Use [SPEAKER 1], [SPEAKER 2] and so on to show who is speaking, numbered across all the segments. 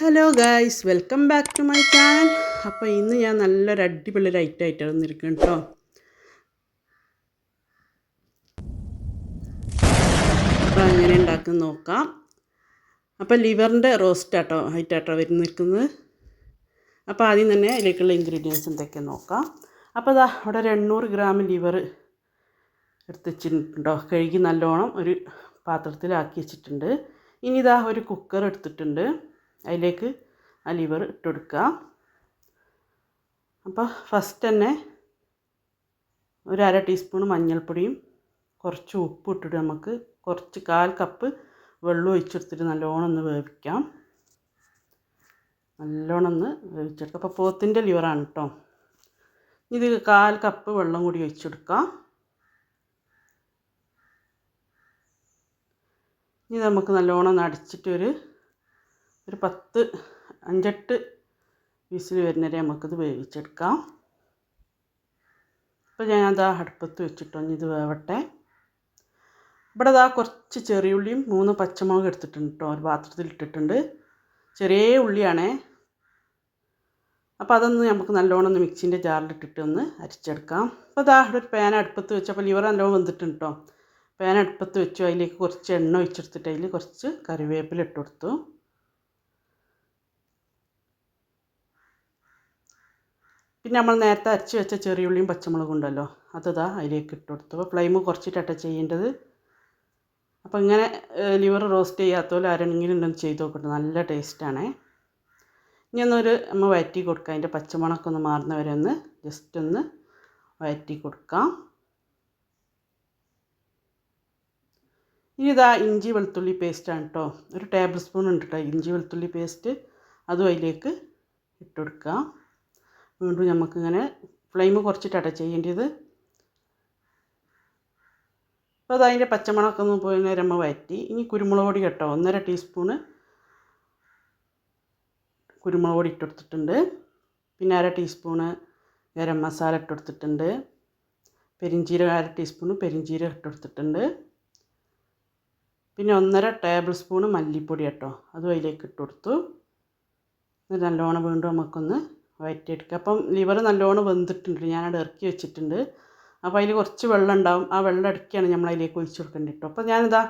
[SPEAKER 1] Hello guys welcome back to my channel അപ്പോൾ ഇന്ന് ഞാൻ നല്ലൊരു അടിപൊളി ലൈറ്റ് ആയിട്ട് വന്നിരിക്കും കേട്ടോ അപ്പോൾ അങ്ങനെ ഉണ്ടാക്കുന്ന നോക്കാം. അപ്പോൾ ലിവറിന്റെ റോസ്റ്റ് ആട്ടോ ഹൈറ്റാട്ടോ വരുന്നിരിക്കുന്നത് അപ്പോൾ ആദ്യം തന്നെ അതിലേക്കുള്ള ഇൻഗ്രീഡിയൻസ് എന്തൊക്കെ നോക്കാം. അപ്പോൾ അതാ അവിടെ ഒരു എണ്ണൂറ് ഗ്രാം ലിവർ എടുത്ത് വെച്ചിട്ടുണ്ടോ കഴുകി നല്ലോണം ഒരു പാത്രത്തിലാക്കി വെച്ചിട്ടുണ്ട്. ഇനി ഇതാ ഒരു കുക്കർ എടുത്തിട്ടുണ്ട്. അതിലേക്ക് ആ ലിവർ ഇട്ട് കൊടുക്കുക അപ്പോൾ ഫസ്റ്റ് തന്നെ ഒരു അര ടീസ്പൂൺ മഞ്ഞൾപ്പൊടിയും കുറച്ച് ഉപ്പ് ഇട്ടിട്ട് നമുക്ക് കുറച്ച് കാൽ കപ്പ് വെള്ളം ഒഴിച്ചെടുത്തിട്ട് നല്ലോണം ഒന്ന് വേവിക്കാം. നല്ലോണം ഒന്ന് വേവിച്ചെടുക്കാം. അപ്പോൾ പോത്തിന്റെ ലിവറാണ് കേട്ടോ. ഇത് കാൽ കപ്പ് വെള്ളം കൂടി ഒഴിച്ചെടുക്കാം. ഇനി നമുക്ക് നല്ലോണം ഒന്ന് അടിച്ചിട്ട് ഒരു പത്ത് അഞ്ചെട്ട് വിസിൽ വരുന്നവരെ നമുക്കിത് വേവിച്ചെടുക്കാം. ഇപ്പോൾ ഞാനത് അടുപ്പത്ത് വെച്ചിട്ടോ ഇത് വേവട്ടെ. ഇവിടെ അതാ കുറച്ച് ചെറിയുള്ളിയും മൂന്ന് പച്ചമുളക് എടുത്തിട്ടുണ്ട് കേട്ടോ ഒരു പാത്രത്തിൽ ഇട്ടിട്ടുണ്ട്. ചെറിയ ഉള്ളിയാണേ. അപ്പോൾ അതൊന്ന് നമുക്ക് നല്ലോണം ഒന്ന് മിക്സിന്റെ ജാറിലിട്ടിട്ട് ഒന്ന് അരിച്ചെടുക്കാം. അപ്പോൾ ഇവിടെ ഒരു പാൻ അടുപ്പത്ത് വെച്ചപ്പോൾ ലിവർ നല്ലോണം വന്നിട്ടുണ്ട് കേട്ടോ പാൻ അടുപ്പത്ത് വെച്ചു അതിലേക്ക് കുറച്ച് എണ്ണ ഒഴിച്ചെടുത്തിട്ട് അതിൽ കുറച്ച് കറിവേപ്പില ഇട്ട് കൊടുത്തു. പിന്നെ നമ്മൾ നേരത്തെ അരച്ച് വെച്ച ചെറിയുള്ളിയും പച്ചമുളകും ഉണ്ടല്ലോ അതാ അതിലേക്ക് ഇട്ട് കൊടുത്തു. അപ്പോൾ ഫ്ലെയിം കുറച്ചിട്ടാണ് ചെയ്യേണ്ടത്. അപ്പോൾ ഇങ്ങനെ ലിവർ റോസ്റ്റ് ചെയ്യാത്തോ ആരെങ്കിലും ഉണ്ടെങ്കിൽ ചെയ്ത് നോക്കട്ടെ. നല്ല ടേസ്റ്റാണേ ഇനി ഒന്നൊരു നമ്മൾ വയറ്റി കൊടുക്കാം. അതിന്റെ പച്ചമുളകൊക്കെ ഒന്ന് മാറുന്നവരെ ഒന്ന് ജസ്റ്റ് ഒന്ന് വയറ്റി കൊടുക്കാം. ഇനി ഇതാ ഇഞ്ചി വെളുത്തുള്ളി പേസ്റ്റാണ് കേട്ടോ ഒരു ടേബിൾ സ്പൂൺ ഉണ്ട് കേട്ടോ ഇഞ്ചി വെളുത്തുള്ളി പേസ്റ്റ് അതും അതിലേക്ക് ഇട്ട് കൊടുക്കാം. വീണ്ടും നമുക്കിങ്ങനെ ഫ്ലെയിം കുറച്ചിട്ടാണ് ചെയ്യേണ്ടത്. അപ്പോൾ അതതിന്റെ പച്ചമുളകൊക്കെ ഒന്ന് പോയി നേരം നമ്മൾ ഇനി കുരുമുളക് പൊടി കേട്ടോ ഒന്നര ടീസ്പൂണ് കുരുമുളക് പൊടി ഇട്ടെടുത്തിട്ടുണ്ട് പിന്നെ അര ടീസ്പൂണ് ഗരം മസാല ഇട്ടെടുത്തിട്ടുണ്ട് പെരിഞ്ചീരകം അര ടീസ്പൂണ് പെരിഞ്ചീരകം ഇട്ടെടുത്തിട്ടുണ്ട് പിന്നെ ഒന്നര ടേബിൾ സ്പൂണ് മല്ലിപ്പൊടി കേട്ടോ അതും അതിലേക്ക് ഇട്ട് കൊടുത്തു നല്ലോണം വീണ്ടും നമുക്കൊന്ന് വഴറ്റിയെടുക്കുക അപ്പം ലിവർ നല്ലോണം വെന്തിട്ടുണ്ട്. ഞാനവിടെ ഇറക്കി വെച്ചിട്ടുണ്ട്. അപ്പോൾ അതിൽ കുറച്ച് വെള്ളം ഉണ്ടാവും. ആ വെള്ളം ഇടയ്ക്കാണ് നമ്മൾ അതിലേക്ക് ഒഴിച്ച് കൊടുക്കേണ്ടത് കേട്ടോ. അപ്പോൾ ഞാനിതാ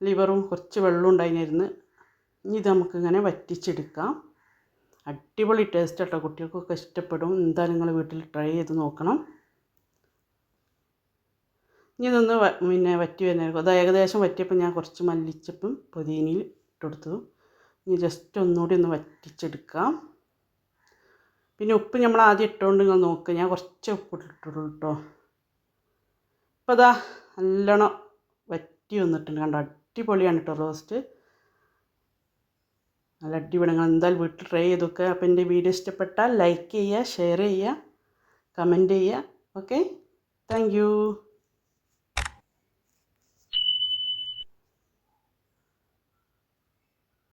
[SPEAKER 1] ലിവറും കുറച്ച് വെള്ളം ഉണ്ടായിരുന്നു ഇനി ഇത് നമുക്കിങ്ങനെ വറ്റിച്ചെടുക്കാം. അടിപൊളി ടേസ്റ്റ് കേട്ടോ കുട്ടികൾക്കൊക്കെ ഇഷ്ടപ്പെടും. എന്തായാലും നിങ്ങൾ വീട്ടിൽ ട്രൈ ചെയ്ത് നോക്കണം. ഇനി ഇതൊന്ന് പിന്നെ വറ്റി വരുന്ന അത് ഏകദേശം വറ്റിയപ്പോൾ ഞാൻ കുറച്ച് മല്ലിച്ചപ്പും പുതിനയിൽ ഇട്ടുകൊടുത്തു ഇനി ജസ്റ്റ് ഒന്നുകൂടി ഒന്ന് വറ്റിച്ചെടുക്കാം. പിന്നെ ഉപ്പ് നമ്മൾ ആദ്യം ഇട്ടുകൊണ്ട് നിങ്ങൾ നോക്കുക ഞാൻ കുറച്ച് ഉപ്പ് ഇട്ടിട്ടുള്ളൂ കേട്ടോ അപ്പോൾ അതാ നല്ലോണം വറ്റി വന്നിട്ടുണ്ട്. കണ്ടോ? അടിപൊളിയാണ് കേട്ടോ റോസ്റ്റ്. നല്ല അടിപൊളി. നിങ്ങൾ എന്തായാലും വീട്ടിൽ ട്രൈ ചെയ്ത് നോക്കുക അപ്പോൾ എന്റെ വീഡിയോ ഇഷ്ടപ്പെട്ടാൽ ലൈക്ക് ചെയ്യുക ഷെയർ ചെയ്യുക കമന്റ് ചെയ്യുക. ഓക്കെ? താങ്ക്